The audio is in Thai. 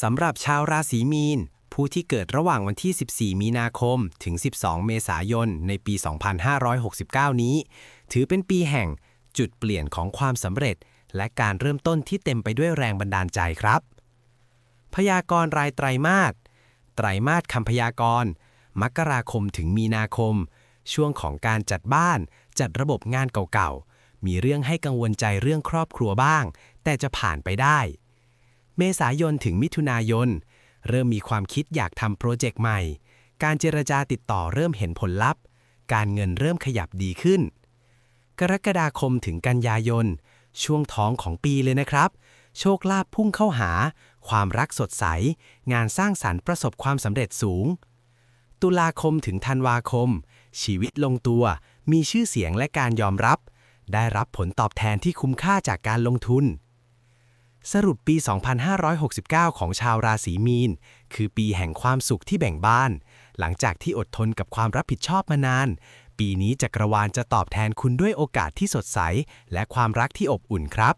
สำหรับชาวราศีมีน ผู้ที่เกิดระหว่างวันที่ 14 มีนาคม ถึง 12 เมษายน ในปี 2569 นี้ ถือเป็นปีแห่งจุดเปลี่ยนของความสำเร็จ และการเริ่มต้นที่เต็มไปด้วยแรงบันดาลใจครับ พยากรณ์รายไตรมาส ไตรมาสคำพยากรณ์ มกราคมถึงมีนาคม ช่วงของการจัดบ้าน จัดระบบงานเก่าๆ มีเรื่องให้กังวลใจเรื่องครอบครัวบ้าง แต่จะผ่านไปได้ เมษายนถึงมิถุนายน เริ่มมีความคิดอยากทำโปรเจกต์ใหม่ การเจรจาติดต่อเริ่มเห็นผลลัพธ์ การเงินเริ่มขยับดีขึ้น กรกฎาคมถึงกันยายน ช่วงท้องของปีเลยนะครับ โชคลาภพุ่งเข้าหา ความรักสดใส งานสร้างสรรค์ประสบความสำเร็จสูง ตุลาคมถึงธันวาคม ชีวิตลงตัว มีชื่อเสียงและการยอมรับ ได้รับผลตอบแทนที่คุ้มค่าจากการลงทุน สรุปปี 2569 ของชาวราศีมีน คือปีแห่งความสุขที่แบ่งบ้าน หลังจากที่อดทนกับความรับผิดชอบมานาน ปีนี้จักรวาลจะตอบแทนคุณด้วยโอกาสที่สดใส และความรักที่อบอุ่นครับ